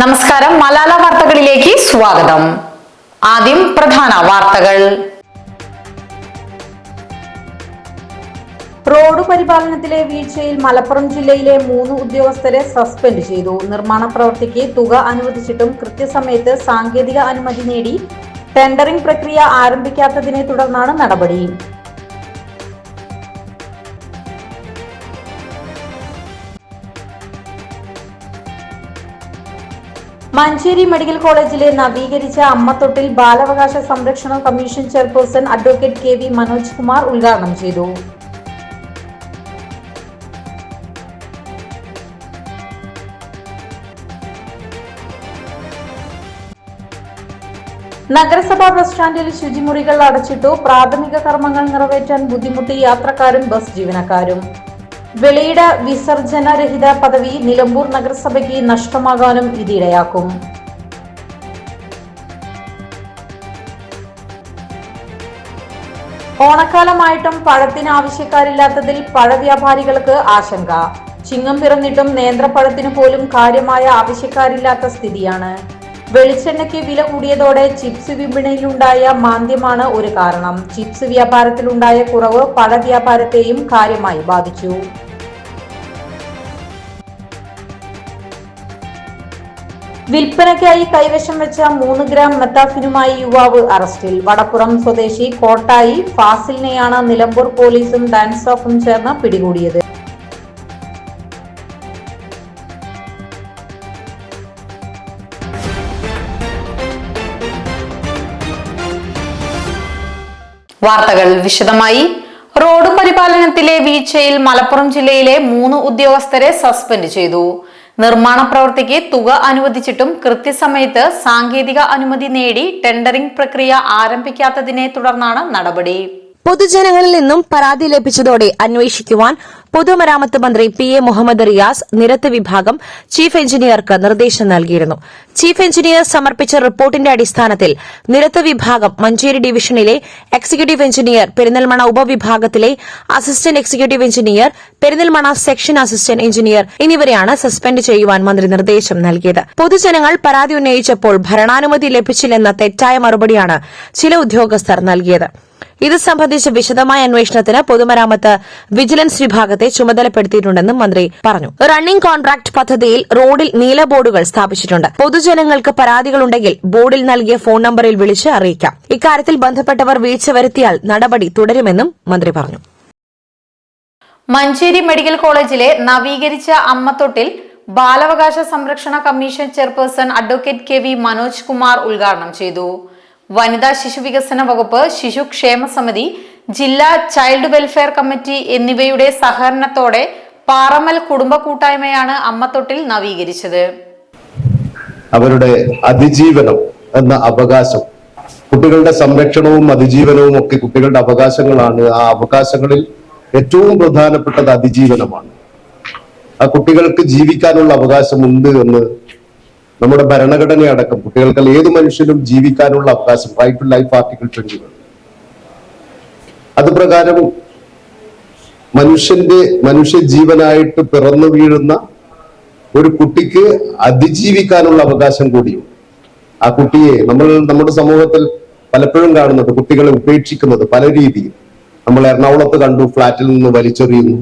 നമസ്കാരം. മലാല വാർത്തകളിലേക്ക് സ്വാഗതം. ആദ്യം പ്രധാന വാർത്തകൾ. റോഡ് പരിപാലനത്തിലെ വീഴ്ചയിൽ മലപ്പുറം ജില്ലയിലെ മൂന്ന് ഉദ്യോഗസ്ഥരെ സസ്പെൻഡ് ചെയ്തു. നിർമ്മാണ പ്രവൃത്തിക്ക് തുക അനുവദിച്ചിട്ടും കൃത്യസമയത്ത് സാങ്കേതിക അനുമതി നേടി. ടെൻഡറിംഗ് പ്രക്രിയ ആരംഭിക്കാത്തതിനെ തുടർന്നാണ് നടപടി. മഞ്ചേരി മെഡിക്കൽ കോളേജിലെ നവീകരിച്ച അമ്മത്തൊട്ടിൽ ബാലാവകാശ സംരക്ഷണ commission chairperson advocate K V Manoj Kumar ഉദ്ഘാടനം ചെയ്തു. നഗരസഭാ ബസ് സ്റ്റാൻഡിൽ ശുചിമുറികൾ അടച്ചിട്ടു പ്രാഥമിക കർമ്മങ്ങൾ നിറവേറ്റാൻ ബുദ്ധിമുട്ടി യാത്രക്കാരും ബസ് ജീവനക്കാരും. വെളിയിട വിസർജനരഹിത പദവി നിലമ്പൂർ നഗരസഭയ്ക്ക് നഷ്ടമാകാനും ഇതിടയാക്കും. ഓണക്കാലമായിട്ടും പഴത്തിന് ആവശ്യക്കാരില്ലാത്തതിൽ പഴവ്യാപാരികൾക്ക് ആശങ്ക. ചിങ്ങം പിറന്നിട്ടും നേന്ത്രപ്പഴത്തിന് പോലും കാര്യമായ ആവശ്യക്കാരില്ലാത്ത സ്ഥിതിയാണ്. വെളിച്ചെണ്ണയ്ക്ക് വില കൂടിയതോടെ ചിപ്സ് വിപണിയിലുണ്ടായ മാന്ദ്യമാണ് ഒരു കാരണം. ചിപ്സ് വ്യാപാരത്തിലുണ്ടായ കുറവ് പഴ വ്യാപാരത്തെയും കാര്യമായി ബാധിച്ചു. വിൽപ്പനയ്ക്കായി കൈവശം വെച്ച മൂന്ന് ഗ്രാം മെത്താഫിനുമായി യുവാവ് അറസ്റ്റിൽ. വടപ്പുറം സ്വദേശി കോട്ടായി ഫാസിലിനെയാണ് നിലമ്പൂർ പോലീസും ഡാൻസ് ഓഫും ചേർന്ന് പിടികൂടിയത്. വാർത്തകൾ വിശദമായി. റോഡ് പരിപാലനത്തിലെ വീഴ്ചയിൽ മലപ്പുറം ജില്ലയിലെ മൂന്ന് ഉദ്യോഗസ്ഥരെ സസ്പെൻഡ് ചെയ്തു. നിർമ്മാണ പ്രവൃത്തിക്ക് തുക അനുവദിച്ചിട്ടും കൃത്യസമയത്ത് സാങ്കേതിക അനുമതി നേടി ടെൻഡറിംഗ് പ്രക്രിയ ആരംഭിക്കാത്തതിനെ തുടർന്നാണ് നടപടി. പൊതുജനങ്ങളിൽ നിന്നും പരാതി ലഭിച്ചതോടെ അന്വേഷിക്കുവാൻ പൊതുമരാമത്ത് മന്ത്രി പി എ മുഹമ്മദ് റിയാസ് നിരത്ത് വിഭാഗം ചീഫ് എഞ്ചിനീയർക്ക് നിർദ്ദേശം നൽകിയിരുന്നു. ചീഫ് എഞ്ചിനീയർ സമർപ്പിച്ച റിപ്പോർട്ടിന്റെ അടിസ്ഥാനത്തിൽ നിരത്ത് വിഭാഗം മഞ്ചേരി ഡിവിഷനിലെ executive engineer Perinthalmanna ഉപവിഭാഗത്തിലെ assistant executive engineer Perinthalmanna section assistant engineer എന്നിവരെയാണ് സസ്പെൻഡ് ചെയ്യുവാൻ മന്ത്രി നിർദ്ദേശം നൽകിയത്. പൊതുജനങ്ങൾ പരാതി ഉന്നയിച്ചപ്പോൾ ഭരണാനുമതി ലഭിച്ചില്ലെന്ന തെറ്റായ മറുപടിയാണ് ചില ഉദ്യോഗസ്ഥർ നൽകിയത്. ഇത് സംബന്ധിച്ച വിശദമായ അന്വേഷണത്തിന് പൊതുമരാമത്ത് വിജിലൻസ് വിഭാഗത്തെ ചുമതലപ്പെടുത്തിയിട്ടുണ്ടെന്നും മന്ത്രി പറഞ്ഞു. റണ്ണിംഗ് കോൺട്രാക്ട് പദ്ധതിയിൽ റോഡിൽ നീല ബോർഡുകൾ സ്ഥാപിച്ചിട്ടുണ്ട്. പൊതുജനങ്ങൾക്ക് പരാതികളുണ്ടെങ്കിൽ ബോർഡിൽ നൽകിയ ഫോൺ നമ്പറിൽ വിളിച്ച് അറിയിക്കാം. ഇക്കാര്യത്തിൽ ബന്ധപ്പെട്ടവർ വീഴ്ച വരുത്തിയാൽ നടപടി തുടരുമെന്നും മന്ത്രി പറഞ്ഞു. മഞ്ചേരി മെഡിക്കൽ കോളേജിലെ നവീകരിച്ച അമ്മത്തൊട്ടിൽ ബാലാവകാശ സംരക്ഷണ commission chairperson advocate K V Manoj Kumar ഉദ്ഘാടനം ചെയ്തു. വനിതാ ശിശു വികസന വകുപ്പ് ശിശു ക്ഷേമ സമിതി ജില്ലാ ചൈൽഡ് വെൽഫെയർ കമ്മിറ്റി എന്നിവയുടെ സഹകരണത്തോടെ പാറമൽ കുടുംബ കൂട്ടായ്മയാണ് അമ്മത്തൊട്ടിൽ നവീകരിച്ചത്. അവരുടെ അതിജീവനം എന്ന അവകാശം കുട്ടികളുടെ സംരക്ഷണവും അതിജീവനവും ഒക്കെ കുട്ടികളുടെ അവകാശങ്ങളാണ്. ആ അവകാശങ്ങളിൽ ഏറ്റവും പ്രധാനപ്പെട്ടത് അതിജീവനമാണ്. ആ കുട്ടികൾക്ക് ജീവിക്കാനുള്ള അവകാശമുണ്ട് എന്ന് നമ്മുടെ ഭരണഘടനയടക്കം കുട്ടികൾക്ക് ഏത് മനുഷ്യനും ജീവിക്കാനുള്ള അവകാശം right to life article twenty അത് പ്രകാരം മനുഷ്യന്റെ മനുഷ്യ ജീവനായിട്ട് പിറന്നു വീഴുന്ന ഒരു കുട്ടിക്ക് അതിജീവിക്കാനുള്ള അവകാശം കൂടിയും ആ കുട്ടിയെ നമ്മൾ നമ്മുടെ സമൂഹത്തിൽ പലപ്പോഴും കാണുന്നുണ്ട് കുട്ടികളെ ഉപേക്ഷിക്കുന്നത് പല രീതിയിൽ. നമ്മൾ എറണാകുളത്ത് കണ്ടു ഫ്ളാറ്റിൽ നിന്ന് വലിച്ചെറിയുന്നു.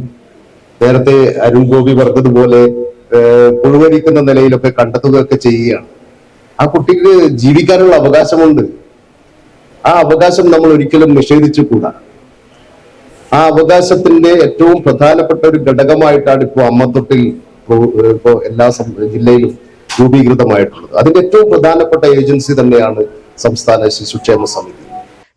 നേരത്തെ അരുൺ ഗോപി പറഞ്ഞതുപോലെ പുഴുവരിക്കുന്ന നിലയിലൊക്കെ കണ്ടെത്തുകയൊക്കെ ചെയ്യുകയാണ്. ആ കുട്ടിക്ക് ജീവിക്കാനുള്ള അവകാശമുണ്ട്. ആ അവകാശം നമ്മൾ ഒരിക്കലും നിഷേധിച്ചുകൂടാ. ആ അവകാശത്തിന്റെ ഏറ്റവും പ്രധാനപ്പെട്ട ഒരു ഘടകമായിട്ടാണ് ഇപ്പോൾ അമ്മത്തൊട്ടിൽ ഇപ്പോ എല്ലാ ജില്ലയിലും രൂപീകൃതമായിട്ടുള്ളത്. അതിന്റെ ഏറ്റവും പ്രധാനപ്പെട്ട ഏജൻസി തന്നെയാണ് സംസ്ഥാന ശിശുക്ഷേമ സമിതി.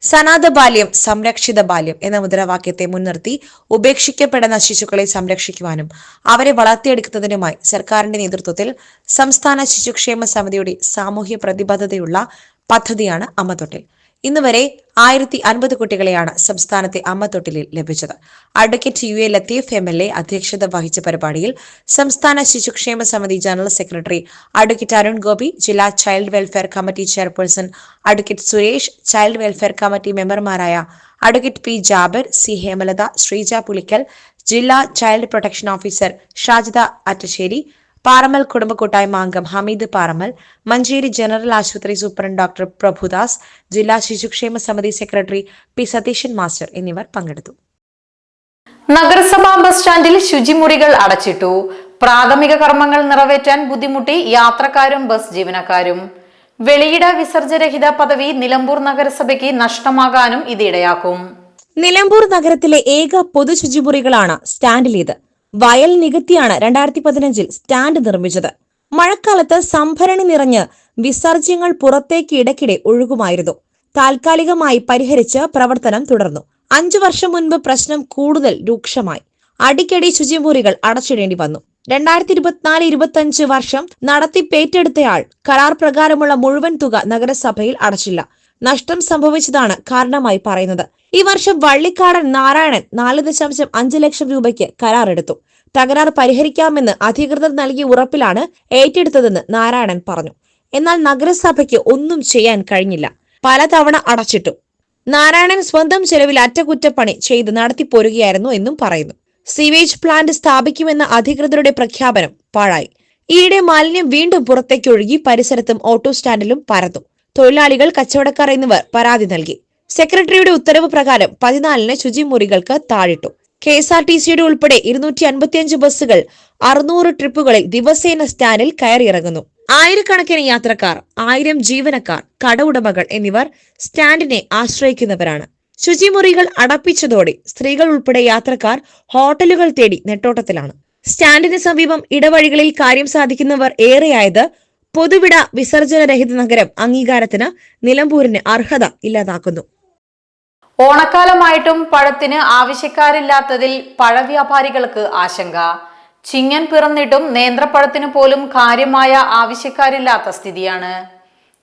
സനാത ബാല്യം സംരക്ഷിത ബാല്യം എന്ന മുദ്രാവാക്യത്തെ മുൻനിർത്തി ഉപേക്ഷിക്കപ്പെടുന്ന ശിശുക്കളെ സംരക്ഷിക്കുവാനും അവരെ വളർത്തിയെടുക്കുന്നതിനുമായി സർക്കാരിന്റെ നേതൃത്വത്തിൽ സംസ്ഥാന ശിശുക്ഷേമ സമിതിയുടെ സാമൂഹ്യ പ്രതിബദ്ധതയുള്ള പദ്ധതിയാണ് അമ്മത്തൊട്ടിൽ ഇന്ന് വരെ ആയിരത്തി അൻപത് കുട്ടികളെയാണ് സംസ്ഥാനത്തെ അമ്മത്തൊട്ടിലിൽ ലഭിച്ചത്. Advocate U A Latheef M L A അധ്യക്ഷത വഹിച്ച പരിപാടിയിൽ സംസ്ഥാന ശിശുക്ഷേമ സമിതി general secretary advocate Arun Gopi ജില്ലാ child welfare committee chairperson advocate Suresh child welfare committee മെമ്പർമാരായ advocate P Jabir C Hemalatha Sreeja Pulikkal ജില്ലാ child protection officer Shajida Attassery Paramal കുടുംബ കൂട്ടായ്മ അംഗം ഹമീദ് പാറമൽ മഞ്ചേരി ജനറൽ ആശുപത്രി സൂപ്രണ്ട് ഡോക്ടർ പ്രഭുദാസ് ജില്ലാ ശിശുക്ഷേമ സമിതി സെക്രട്ടറി പി സതീശൻ മാസ്റ്റർ എന്നിവർ പങ്കെടുത്തു. നഗരസഭാ ബസ് സ്റ്റാൻഡിൽ ശുചിമുറികൾ അടച്ചിട്ടു. പ്രാഥമിക കർമ്മങ്ങൾ നിറവേറ്റാൻ ബുദ്ധിമുട്ടി യാത്രക്കാരും ബസ് ജീവനക്കാരും. വെളിയിട വിസർജരഹിത പദവി നിലമ്പൂർ നഗരസഭയ്ക്ക് നഷ്ടമാകാനും ഇത് ഇടയാക്കും. നിലമ്പൂർ നഗരത്തിലെ ഏക പൊതു ശുചിമുറികളാണ് സ്റ്റാൻഡിലേത്. വയൽ നികത്തിയാണ് രണ്ടായിരത്തി പതിനഞ്ചിൽ സ്റ്റാൻഡ് നിർമ്മിച്ചത്. മഴക്കാലത്ത് സംഭരണി നിറഞ്ഞ് വിസർജ്യങ്ങൾ പുറത്തേക്ക് ഇടയ്ക്കിടെ ഒഴുകുമായിരുന്നു. താൽക്കാലികമായി പരിഹരിച്ച് പ്രവർത്തനം തുടർന്നു. അഞ്ചു വർഷം മുൻപ് പ്രശ്നം കൂടുതൽ രൂക്ഷമായി. അടിക്കടി ശുചിമുറികൾ അടച്ചിടേണ്ടി വന്നു. രണ്ടായിരത്തി ഇരുപത്തിനാല് ഇരുപത്തിയഞ്ച് വർഷം നടത്തിപ്പേറ്റെടുത്തയാൾ കരാർ പ്രകാരമുള്ള മുഴുവൻ തുക നഗരസഭയിൽ അടച്ചില്ല. നഷ്ടം സംഭവിച്ചതാണ് കാരണമായി പറയുന്നത്. ഈ വർഷം വള്ളിക്കാടൻ നാരായണൻ നാല് ദശാംശം അഞ്ച് ലക്ഷം രൂപയ്ക്ക് കരാറെടുത്തു. തകരാർ പരിഹരിക്കാമെന്ന് അധികൃതർ നൽകിയ ഉറപ്പിലാണ് ഏറ്റെടുത്തതെന്ന് നാരായണൻ പറഞ്ഞു. എന്നാൽ നഗരസഭയ്ക്ക് ഒന്നും ചെയ്യാൻ കഴിഞ്ഞില്ല. പലതവണ അടച്ചിട്ടു. നാരായണൻ സ്വന്തം ചെലവിൽ അറ്റകുറ്റപ്പണി ചെയ്ത് നടത്തിപ്പോരുകയായിരുന്നു എന്നും പറയുന്നു. സീവേജ് പ്ലാന്റ് സ്ഥാപിക്കുമെന്ന അധികൃതരുടെ പ്രഖ്യാപനം പാഴായി. ഈയിടെ മാലിന്യം വീണ്ടും പുറത്തേക്കൊഴുകി പരിസരത്തും ഓട്ടോ സ്റ്റാൻഡിലും പരന്നു. തൊഴിലാളികൾ കച്ചവടക്കാർ എന്നിവർ പരാതി നൽകി. സെക്രട്ടറിയുടെ ഉത്തരവ് പ്രകാരം പതിനാലിന് ശുചിമുറികൾക്ക് താഴിട്ടു. കെ എസ് ആർ ടി സിയുടെ ഉൾപ്പെടെ ഇരുന്നൂറ്റി അൻപത്തിയഞ്ച് ബസ്സുകൾ അറുന്നൂറ് ട്രിപ്പുകളിൽ ദിവസേന സ്റ്റാൻഡിൽ കയറിയിറങ്ങുന്നു. ആയിരക്കണക്കിന് യാത്രക്കാർ ആയിരം ജീവനക്കാർ കട എന്നിവർ സ്റ്റാൻഡിനെ ആശ്രയിക്കുന്നവരാണ്. ശുചിമുറികൾ അടപ്പിച്ചതോടെ സ്ത്രീകൾ ഉൾപ്പെടെ യാത്രക്കാർ ഹോട്ടലുകൾ തേടി നെട്ടോട്ടത്തിലാണ്. സ്റ്റാൻഡിന് സമീപം ഇടവഴികളിൽ കാര്യം സാധിക്കുന്നവർ ഏറെയായത് പൊതുവിട വിസർജനരഹിത നഗരം അംഗീകാരത്തിന് നിലമ്പൂരിന് അർഹത ഇല്ലാതാക്കുന്നു. ഓണക്കാലമായിട്ടും പഴത്തിന് ആവശ്യക്കാരില്ലാത്തതിൽ പഴവ്യാപാരികൾക്ക് ആശങ്ക. ചിങ്ങൻ പിറന്നിട്ടും നേന്ത്രപ്പഴത്തിന് പോലും കാര്യമായ ആവശ്യക്കാരില്ലാത്ത സ്ഥിതിയാണ്.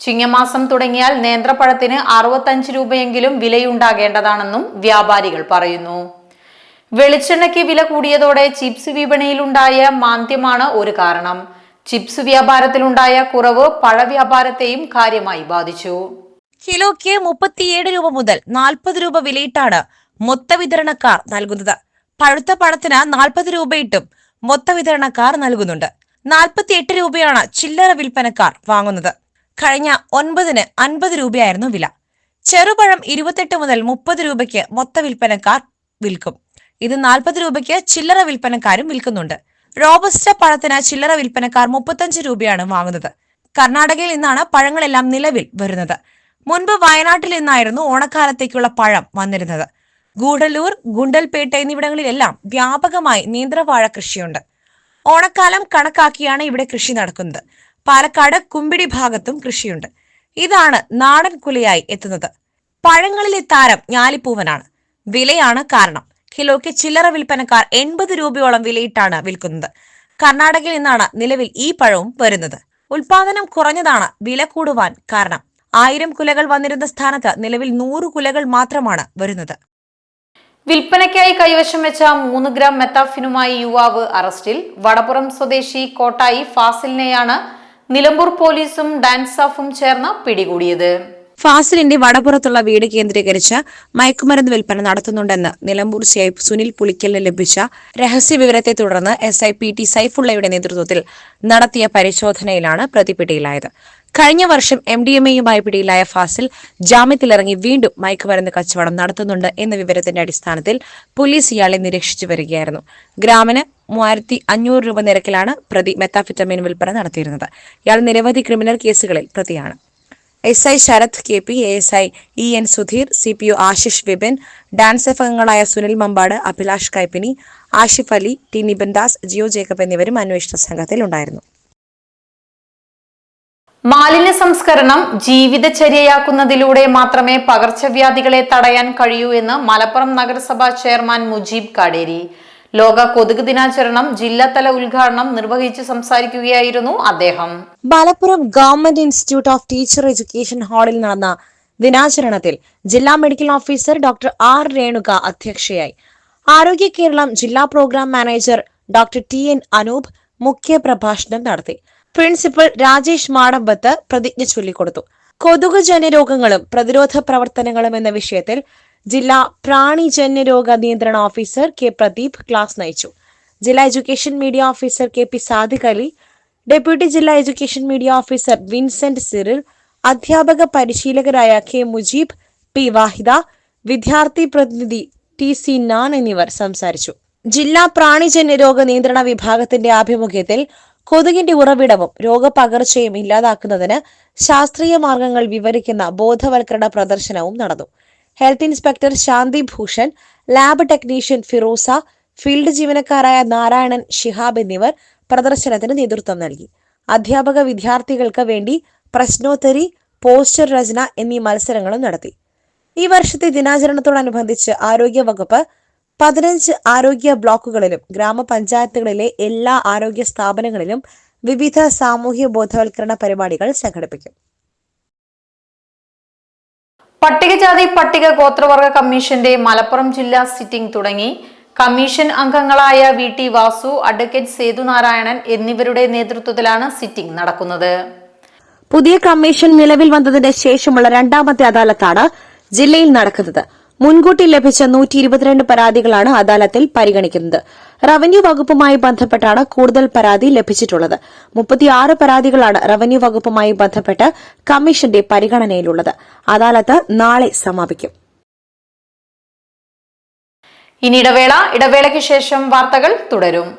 ചിങ്ങമാസം തുടങ്ങിയാൽ നേന്ത്രപ്പഴത്തിന് അറുപത്തഞ്ച് രൂപയെങ്കിലും വിലയുണ്ടാകേണ്ടതാണെന്നും വ്യാപാരികൾ പറയുന്നു. വെളിച്ചെണ്ണയ്ക്ക് വില കൂടിയതോടെ ചിപ്സ് വിപണിയിലുണ്ടായ മാന്ദ്യമാണ് ഒരു കാരണം. ചിപ്സ് വ്യാപാരത്തിലുണ്ടായ കുറവ് പഴവ്യാപാരത്തെയും കാര്യമായി ബാധിച്ചു. കിലോയ്ക്ക് മുപ്പത്തിയേഴ് രൂപ മുതൽ നാൽപ്പത് രൂപ വിലയിട്ടാണ് മൊത്ത വിതരണക്കാർ നൽകുന്നത്. പഴുത്ത പഴത്തിന് നാൽപ്പത് രൂപയിട്ടും മൊത്ത വിതരണക്കാർ നൽകുന്നുണ്ട്. നാൽപ്പത്തിയെട്ട് രൂപയാണ് ചില്ലറ വിൽപ്പനക്കാർ വാങ്ങുന്നത്. കഴിഞ്ഞ ഒൻപതിന് അൻപത് രൂപയായിരുന്നു വില. ചെറുപഴം ഇരുപത്തെട്ട് മുതൽ മുപ്പത് രൂപയ്ക്ക് മൊത്ത വിൽപ്പനക്കാർ വിൽക്കും. ഇത് നാൽപ്പത് രൂപയ്ക്ക് ചില്ലറ വിൽപ്പനക്കാരും വിൽക്കുന്നുണ്ട്. റോബസ്റ്റ പഴത്തിന് ചില്ലറ വിൽപ്പനക്കാർ മുപ്പത്തഞ്ച് രൂപയാണ് വാങ്ങുന്നത്. കർണാടകയിൽ നിന്നാണ് പഴങ്ങളെല്ലാം നിലവിൽ വരുന്നത്. മുൻപ് വയനാട്ടിൽ നിന്നായിരുന്നു ഓണക്കാലത്തേക്കുള്ള പഴം വന്നിരുന്നത്. ഗൂഡല്ലൂർ ഗുണ്ടൽപേട്ട എന്നിവിടങ്ങളിലെല്ലാം വ്യാപകമായി നീന്ത്രവാഴ കൃഷിയുണ്ട്. ഓണക്കാലം കണക്കാക്കിയാണ് ഇവിടെ കൃഷി നടക്കുന്നത്. പാലക്കാട് കുമ്പിടി ഭാഗത്തും കൃഷിയുണ്ട്. ഇതാണ് നാടൻ കുലയായി എത്തുന്നത്. പഴങ്ങളിലെ താരം ഞാലിപ്പൂവനാണ്. വിലയാണ് കാരണം. കിലോയ്ക്ക് ചില്ലറ വിൽപ്പനക്കാർ എൺപത് രൂപയോളം വിലയിട്ടാണ് വിൽക്കുന്നത്. കർണാടകയിൽ നിന്നാണ് നിലവിൽ ഈ പഴവും വരുന്നത്. ഉൽപാദനം കുറഞ്ഞതാണ് വില കൂടുവാൻ കാരണം. ആയിരം കുലകൾ വന്നിരുന്ന സ്ഥാനത്ത് നിലവിൽ നൂറ് കുലകൾ മാത്രമാണ് വരുന്നത്. വിൽപ്പനയ്ക്കായി കൈവശം വെച്ച മൂന്ന് ഗ്രാം മെത്താഫിനുമായി യുവാവ് അറസ്റ്റിൽ. വടപ്പുറം സ്വദേശി കോട്ടായി ഫാസിലിനെയാണ് നിലമ്പൂർ പോലീസും ഡാൻസ് ഓഫും ചേർന്ന് പിടികൂടിയത്. ഫാസിലിന്റെ വടപുറത്തുള്ള വീട് കേന്ദ്രീകരിച്ച് മയക്കുമരുന്ന് വിൽപ്പന നടത്തുന്നുണ്ടെന്ന് നിലമ്പൂർ സിഐ സുനിൽ പുളിക്കലിന് ലഭിച്ച രഹസ്യ വിവരത്തെ തുടർന്ന് എസ് ഐ പി ടി സൈഫുള്ളയുടെ നേതൃത്വത്തിൽ നടത്തിയ പരിശോധനയിലാണ് പ്രതി പിടിയിലായത് കഴിഞ്ഞ വർഷം എം ഡി എം എയുമായി പിടിയിലായ ഫാസിൽ ജാമ്യത്തിലിറങ്ങി വീണ്ടും മയക്കുമരുന്ന് കച്ചവടം നടത്തുന്നുണ്ട് എന്ന വിവരത്തിന്റെ അടിസ്ഥാനത്തിൽ പോലീസ് ഇയാളെ നിരീക്ഷിച്ചു വരികയായിരുന്നു. ഗ്രാമിന് മൂവായിരത്തി അഞ്ഞൂറ് രൂപ നിരക്കിലാണ് പ്രതി മെത്താഫിറ്റമിൻ വിൽപ്പന നടത്തിയിരുന്നത്. ഇയാൾ നിരവധി ക്രിമിനൽ കേസുകളിൽ പ്രതിയാണ്. S I Sharath K P S I E N Sudheer C P O Ashish Vipin dance അംഗങ്ങളായ സുനിൽ മമ്പാട് അഭിലാഷ് കൈപ്പിനി ആഷിഫ് അലി ടി നിബൻ ദാസ് ജിയോ ജേക്കബ് എന്നിവരും അന്വേഷണ സംഘത്തിൽ ഉണ്ടായിരുന്നു. മാലിന്യ സംസ്കരണം ജീവിതചര്യയാക്കുന്നതിലൂടെ മാത്രമേ പകർച്ചവ്യാധികളെ തടയാൻ കഴിയൂ എന്ന് മലപ്പുറം നഗരസഭാ ചെയർമാൻ മുജീബ് കാടേരി. ലോക കൊതുക് ദിനാചരണം ജില്ലാതല ഉദ്ഘാടനം നിർവഹിച്ച് സംസാരിക്കുകയായിരുന്നു അദ്ദേഹം. Malappuram government institute of teacher education ഹാളിൽ നടന്ന ദിനാചരണത്തിൽ ജില്ലാ medical officer doctor R Renuka അധ്യക്ഷയായി. ആരോഗ്യ കേരളം ജില്ലാ program manager doctor T N Anoop മുഖ്യ പ്രഭാഷണം നടത്തി. പ്രിൻസിപ്പൽ രാജേഷ് മാടമ്പത്ത് പ്രതിജ്ഞ ചൊല്ലിക്കൊടുത്തു. കൊതുകുജന്യ രോഗങ്ങളും പ്രതിരോധ പ്രവർത്തനങ്ങളും എന്ന വിഷയത്തിൽ ജില്ലാ പ്രാണിജന്യ രോഗ നിയന്ത്രണ ഓഫീസർ കെ പ്രദീപ് ക്ലാസ് നയിച്ചു. ജില്ലാ education media officer K P Sadiq Ali deputy ജില്ലാ education media officer Vincent Cyril അധ്യാപക പരിശീലകരായ കെ മുജീബ് പി വാഹിദ വിദ്യാർത്ഥി പ്രതിനിധി ടി സി നാൻ എന്നിവർ സംസാരിച്ചു. ജില്ലാ പ്രാണിജന്യ രോഗ നിയന്ത്രണ വിഭാഗത്തിന്റെ ആഭിമുഖ്യത്തിൽ കൊതുകിന്റെ ഉറവിടവും രോഗപകർച്ചയും ഇല്ലാതാക്കുന്നതിന് ശാസ്ത്രീയ മാർഗങ്ങൾ വിവരിക്കുന്ന ബോധവൽക്കരണ പ്രദർശനവും നടന്നു. Health inspector Shanti Bhushan lab technician Firosa field ജീവനക്കാരായ Narayanan Shihab എന്നിവർ പ്രദർശനത്തിന് നേതൃത്വം നൽകി. അധ്യാപക വിദ്യാർത്ഥികൾക്ക് വേണ്ടി പ്രശ്നോത്തരി പോസ്റ്റർ രചന എന്നീ മത്സരങ്ങളും നടത്തി. ഈ വർഷത്തെ ദിനാചരണത്തോടനുബന്ധിച്ച് ആരോഗ്യ വകുപ്പ് പതിനഞ്ച് ആരോഗ്യ ബ്ലോക്കുകളിലും ഗ്രാമപഞ്ചായത്തുകളിലെ എല്ലാ ആരോഗ്യ സ്ഥാപനങ്ങളിലും വിവിധ സാമൂഹ്യ ബോധവൽക്കരണ പരിപാടികൾ സംഘടിപ്പിക്കും. പട്ടികജാതി പട്ടിക ഗോത്രവർഗ കമ്മീഷന്റെ മലപ്പുറം ജില്ലാ സിറ്റിംഗ് തുടങ്ങി. കമ്മീഷൻ അംഗങ്ങളായ V T Vasu advocate Sethunarayanan എന്നിവരുടെ നേതൃത്വത്തിലാണ് സിറ്റിംഗ് നടക്കുന്നത്. പുതിയ കമ്മീഷൻ നിലവിൽ വന്നതിന് ശേഷമുള്ള രണ്ടാമത്തെ അദാലത്താണ് ജില്ലയിൽ നടക്കുന്നത്. മുൻകൂട്ടി ലഭിച്ച നൂറ്റി ഇരുപത്തിരണ്ട് പരാതികളാണ് അദാലത്തിൽ പരിഗണിക്കുന്നത്. റവന്യൂ വകുപ്പുമായി ബന്ധപ്പെട്ടാണ് കൂടുതൽ പരാതി ലഭിച്ചിട്ടുള്ളത്. മുപ്പത്തിയാറ് പരാതികളാണ് റവന്യൂ വകുപ്പുമായി ബന്ധപ്പെട്ട് കമ്മീഷന്റെ പരിഗണനയിലുള്ളത്. അദാലത്ത് നാളെ സമാപിക്കും. ഇനി ഇടവേള. ഇടവേളയ്ക്ക് ശേഷം വാർത്തകൾ തുടരും.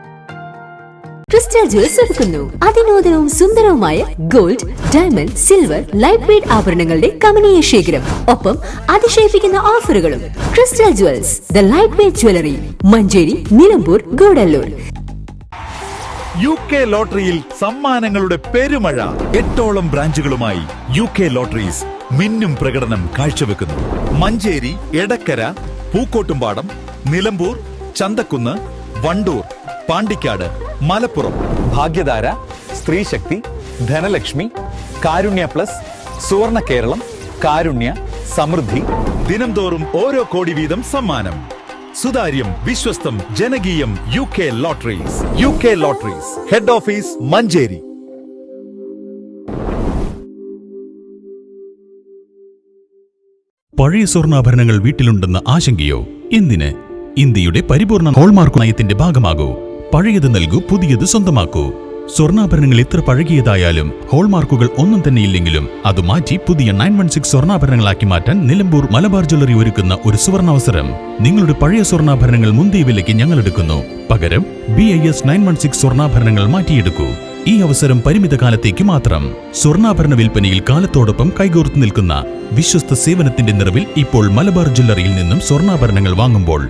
crystal jewels ഒരുക്കുന്നു. അതിനൂതനവും സുന്ദരവുമായ gold diamond silver light weight ആഭരണങ്ങളുടെ കമനീയ ശേഖരം. ഒപ്പം അതിശയിപ്പിക്കുന്ന ഓഫറുകളും crystal jewels the light weight jewellery Manjeri Nilambur Gudalur. U K ലോട്ടറിയിൽ സമ്മാനങ്ങളുടെ പെരുമഴ. എട്ടോളം ബ്രാഞ്ചുകളുമായി യു കെ ലോട്ടറീസ് മിന്നും പ്രകടനം കാഴ്ചവെക്കുന്നു. മഞ്ചേരി എടക്കര പൂക്കോട്ടുംപാടം നിലമ്പൂർ ചന്തക്കുന്ന് വണ്ടൂർ പാണ്ടിക്കാട് മലപ്പുറം ഭാഗ്യധാര സ്ത്രീശക്തി ധനലക്ഷ്മി കാരുണ്യ പ്ലസ് സുവർണ കേരളം കാരുണ്യ സമൃദ്ധി. ദിനംതോറും ഓരോ കോടി വീതം സമ്മാനം. സുതാര്യം വിശ്വസ്തം ജനകീയം U K lotteries. U K lotteries. Head office Manjeri. പഴയ സ്വർണാഭരണങ്ങൾ വീട്ടിലുണ്ടെന്ന ആശങ്കയോ? എന്തിന്? ഇന്ത്യയുടെ പരിപൂർണ ഹോൾമാർക്ക് നയത്തിന്റെ ഭാഗമാകൂ. പഴയത് നൽകൂ പുതിയത് സ്വന്തമാക്കൂ. സ്വർണാഭരണങ്ങൾ എത്ര പഴകിയതായാലും ഹോൾമാർക്കുകൾ ഒന്നും തന്നെ ഇല്ലെങ്കിലും അത് മാറ്റി പുതിയ നയൻ വൺ സിക്സ് സ്വർണാഭരണങ്ങളാക്കി മാറ്റാൻ നിലമ്പൂർ മലബാർ ജ്വല്ലറി ഒരുക്കുന്ന ഒരു സുവർണാവസരം. നിങ്ങളുടെ പഴയ സ്വർണാഭരണങ്ങൾ മുന്തിയ വിലയ്ക്ക് ഞങ്ങൾ എടുക്കുന്നു. പകരം B I S nine one six സ്വർണാഭരണങ്ങൾ മാറ്റിയെടുക്കൂ. ഈ അവസരം പരിമിത കാലത്തേക്ക് മാത്രം. സ്വർണാഭരണ വിൽപ്പനയിൽ കാലത്തോടൊപ്പം കൈകോർത്ത് നിൽക്കുന്ന വിശ്വസ്ത സേവനത്തിന്റെ നിറവിൽ ഇപ്പോൾ മലബാർ ജ്വല്ലറിയിൽ നിന്നും സ്വർണാഭരണങ്ങൾ വാങ്ങുമ്പോൾ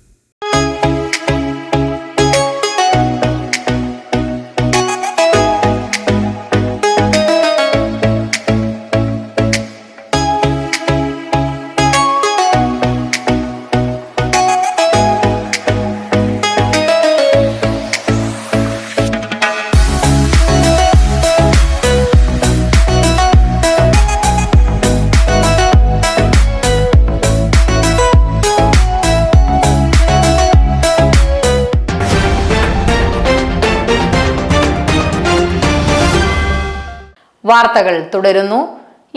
വാർത്തകൾ തുടരുന്നു.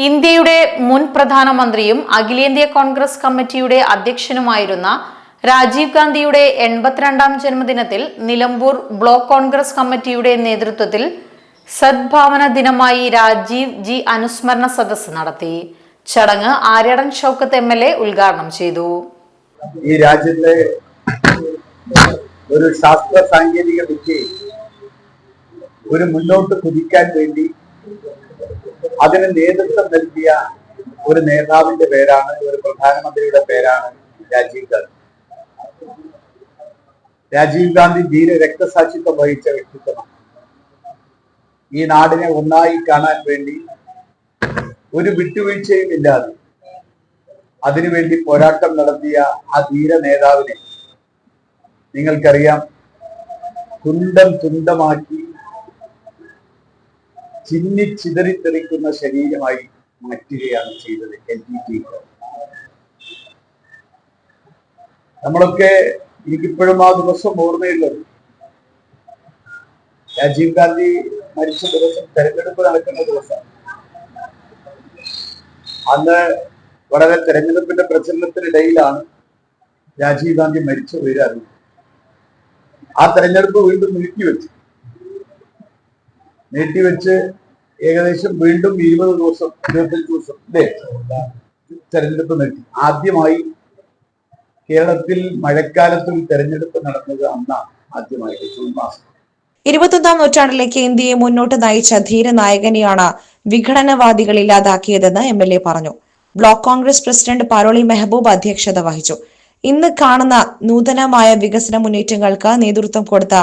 ഇന്ത്യയുടെ മുൻ പ്രധാനമന്ത്രിയും അഖിലേന്ത്യാ കോൺഗ്രസ് കമ്മിറ്റിയുടെ അധ്യക്ഷനുമായിരുന്ന രാജീവ് ഗാന്ധിയുടെ എൺപത്തിരണ്ടാം ജന്മദിനത്തിൽ നിലമ്പൂർ ബ്ലോക്ക് കോൺഗ്രസ് കമ്മിറ്റിയുടെ നേതൃത്വത്തിൽ സദ്ഭാവന ദിനമായി രാജീവ് ജി അനുസ്മരണ സദസ് നടത്തി. ചടങ്ങ് Aryadan Shoukath M L A ഉദ്ഘാടനം ചെയ്തു. ഈ രാജ്യത്തെ ഒരു ശാസ്ത്ര സാങ്കേതിക വിദ്യയിൽ ഒരു മുന്നോട്ട് കുതിക്കാൻ വേണ്ടി അതിന് നേതൃത്വം നൽകിയ ഒരു നേതാവിന്റെ പേരാണ് ഒരു പ്രധാനമന്ത്രിയുടെ പേരാണ് രാജീവ് ഗാന്ധി. രാജീവ് ഗാന്ധി ധീര രക്തസാക്ഷിത്വം വഹിച്ച വ്യക്തിത്വമാണ്. ഈ നാടിനെ ഒന്നായി കാണാൻ വേണ്ടി ഒരു വിട്ടുവീഴ്ചയും ഇല്ലാതെ അതിനുവേണ്ടി പോരാട്ടം നടത്തിയ ആ ധീര നേതാവിനെ നിങ്ങൾക്കറിയാം തുണ്ടം തുണ്ടമാക്കി ചിന്നി ചിതറിത്തെറിക്കുന്ന ശരീരമായി മാറ്റുകയാണ് ചെയ്തത് എൽ ടി ടി നമ്മളൊക്കെ എനിക്കിപ്പോഴും ആ ദിവസം ഓർമ്മയുള്ളത് രാജീവ് ഗാന്ധി മരിച്ച ദിവസം തെരഞ്ഞെടുപ്പ് നടക്കുന്ന ദിവസം. അന്ന് വളരെ തെരഞ്ഞെടുപ്പിന്റെ പ്രചരണത്തിനിടയിലാണ് രാജീവ് ഗാന്ധി മരിച്ചു പേര് ആ തെരഞ്ഞെടുപ്പ് വീണ്ടും നീട്ടിവെച്ചു നീട്ടിവെച്ച് ഏകദേശം വീണ്ടും ഇരുപത് ദിവസം ഇരുപത്തഞ്ച് ദിവസം അല്ലേ തെരഞ്ഞെടുപ്പ് നീട്ടി ആദ്യമായി കേരളത്തിൽ മഴക്കാലത്തിൽ തെരഞ്ഞെടുപ്പ് നടന്നത് അന്നാണ് ആദ്യമായി ജൂൺ മാസം. ഇരുപത്തൊന്നാം നൂറ്റാണ്ടിലേക്ക് ഇന്ത്യയെ മുന്നോട്ട് നയിച്ച ധീരനായകനെയാണ് വിഘടനവാദികൾ ഇല്ലാതാക്കിയതെന്ന് എം എൽ എ പറഞ്ഞു. ബ്ലോക്ക് കോൺഗ്രസ് പ്രസിഡന്റ് പാരോളി മെഹബൂബ് അധ്യക്ഷത വഹിച്ചു. ഇന്ന് കാണുന്ന നൂതനമായ വികസന മുന്നേറ്റങ്ങൾക്ക് നേതൃത്വം കൊടുത്ത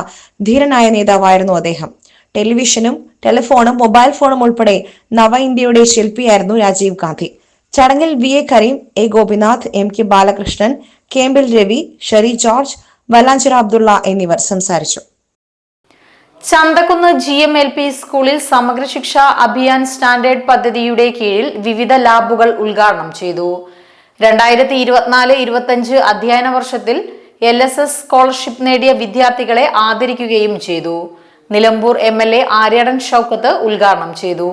ധീരനായ നേതാവായിരുന്നു അദ്ദേഹം. ടെലിവിഷനും ടെലിഫോണും മൊബൈൽ ഫോണും ഉൾപ്പെടെ നവ ഇന്ത്യയുടെ ശില്പിയായിരുന്നു രാജീവ് ഗാന്ധി. ചടങ്ങിൽ V A Kareem A Gopinath M K Balakrishnan Kempil Ravi Sherry George Vallanchira Abdulla എന്നിവർ സംസാരിച്ചു. Chanthakkunnu G M L P സ്കൂളിൽ സമഗ്ര ശിക്ഷ അഭിയാൻ സ്റ്റാൻഡേർഡ് പദ്ധതിയുടെ കീഴിൽ വിവിധ ലാബുകൾ ഉദ്ഘാടനം ചെയ്തു. രണ്ടായിരത്തി ഇരുപത്തിനാല് ഇരുപത്തഞ്ച് അധ്യയന വർഷത്തിൽ എൽ എസ് എസ് സ്കോളർഷിപ്പ് നേടിയ വിദ്യാർത്ഥികളെ ആദരിക്കുകയും ചെയ്തു. Nilambur M L A Aryadan Shoukath ഉദ്ഘാടനം ചെയ്തു.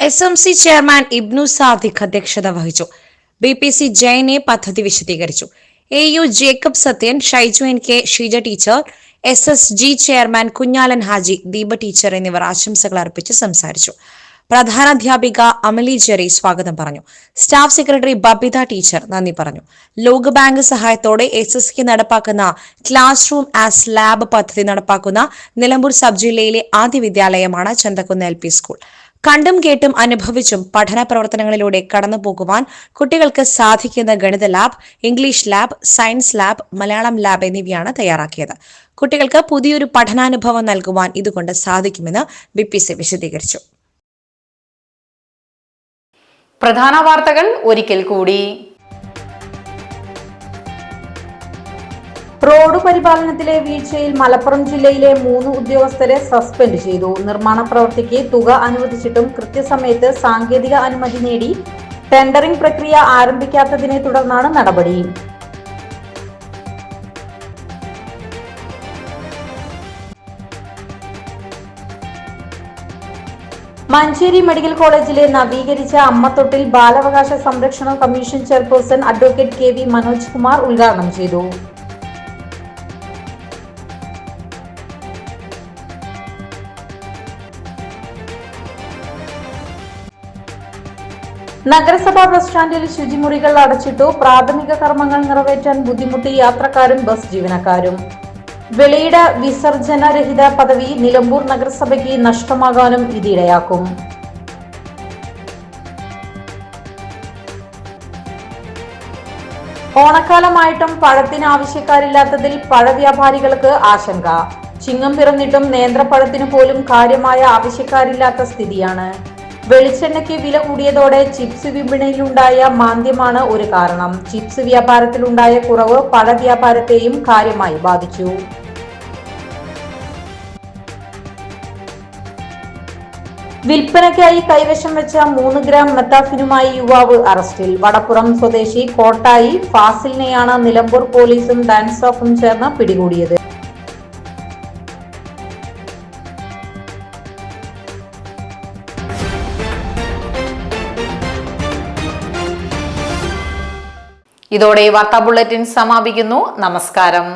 S M C chairman Ibnu Sadiq അധ്യക്ഷത വഹിച്ചു. ബി പി സി ജയനെ പദ്ധതി വിശദീകരിച്ചു. A U Jacob Sathyan Shaiju N K Sheeja teacher S S G chairman Kunhalan Haji Deepa teacher എന്നിവർ ആശംസകൾ അർപ്പിച്ച് സംസാരിച്ചു. പ്രധാനാധ്യാപിക അമലി ജെറി സ്വാഗതം പറഞ്ഞു. സ്റ്റാഫ് സെക്രട്ടറി ബബിത ടീച്ചർ നന്ദി പറഞ്ഞു. ലോകബാങ്ക് സഹായത്തോടെ എസ് എസ് കെ നടപ്പാക്കുന്ന ക്ലാസ് റൂം ആസ് ലാബ് പദ്ധതി നടപ്പാക്കുന്ന നിലമ്പൂർ സബ് ജില്ലയിലെ ആദ്യ വിദ്യാലയമാണ് ചന്തക്കുന്ന് എൽ പി സ്കൂൾ. കണ്ടും കേട്ടും അനുഭവിച്ചും പഠന പ്രവർത്തനങ്ങളിലൂടെ കടന്നു പോകുവാൻ കുട്ടികൾക്ക് സാധിക്കുന്ന ഗണിത lab English lab science lab Malayalam lab എന്നിവയാണ് തയ്യാറാക്കിയത്. കുട്ടികൾക്ക് പുതിയൊരു പഠനാനുഭവം നൽകുവാൻ ഇതുകൊണ്ട് സാധിക്കുമെന്ന് ബി പി സി വിശദീകരിച്ചു. പ്രധാന വാർത്തകൾ ഒരിക്കൽ കൂടി. റോഡ് പരിപാലനത്തിലെ വീഴ്ചയിൽ മലപ്പുറം ജില്ലയിലെ മൂന്ന് ഉദ്യോഗസ്ഥരെ സസ്പെൻഡ് ചെയ്തു. നിർമ്മാണ പ്രവൃത്തിക്ക് തുക അനുവദിച്ചിട്ടും കൃത്യസമയത്ത് സാങ്കേതിക അനുമതി നേടി. ടെൻഡറിംഗ് പ്രക്രിയ ആരംഭിക്കാത്തതിനെ തുടർന്നാണ് നടപടി. മഞ്ചേരി മെഡിക്കൽ കോളേജിലെ നവീകരിച്ച അമ്മത്തൊട്ടിൽ ബാലാവകാശ സംരക്ഷണ commission chairperson advocate K V Manoj Kumar ഉദ്ഘാടനം ചെയ്തു. നഗരസഭാ ബസ് സ്റ്റാൻഡിൽ ശുചിമുറികൾ അടച്ചിട്ടു പ്രാഥമിക കർമ്മങ്ങൾ നിറവേറ്റാൻ ബുദ്ധിമുട്ടി യാത്രക്കാരും ബസ് ജീവനക്കാരും. വെളിയിട വിസർജനരഹിത പദവി നിലമ്പൂർ നഗരസഭയ്ക്ക് നഷ്ടമാകാനും ഇതിടയാക്കും. ഓണക്കാലമായിട്ടും പഴത്തിന് ആവശ്യക്കാരില്ലാത്തതിൽ പഴവ്യാപാരികൾക്ക് ആശങ്ക. ചിങ്ങം പിറന്നിട്ടും നേന്ത്രപ്പഴത്തിന് പോലും കാര്യമായ ആവശ്യക്കാരില്ലാത്ത സ്ഥിതിയാണ്. വെളിച്ചെണ്ണയ്ക്ക് വില കൂടിയതോടെ ചിപ്സ് വിപണിയിലുണ്ടായ മാന്ദ്യമാണ് ഒരു കാരണം. ചിപ്സ് വ്യാപാരത്തിലുണ്ടായ കുറവ് പഴ വ്യാപാരത്തെയും കാര്യമായി ബാധിച്ചു. വിൽപ്പനയ്ക്കായി കൈവശം വെച്ച മൂന്ന് ഗ്രാം മെത്താഫിനുമായി യുവാവ് അറസ്റ്റിൽ. വടപ്പുറം സ്വദേശി കോട്ടായി ഫാസിലിനെയാണ് നിലമ്പൂർ പോലീസും ഡാൻസ് ഓഫും ചേർന്ന് പിടികൂടിയത്. ഇതോടെ വാർത്താ ബുള്ളറ്റിൻ സമാപിക്കുന്നു. നമസ്കാരം.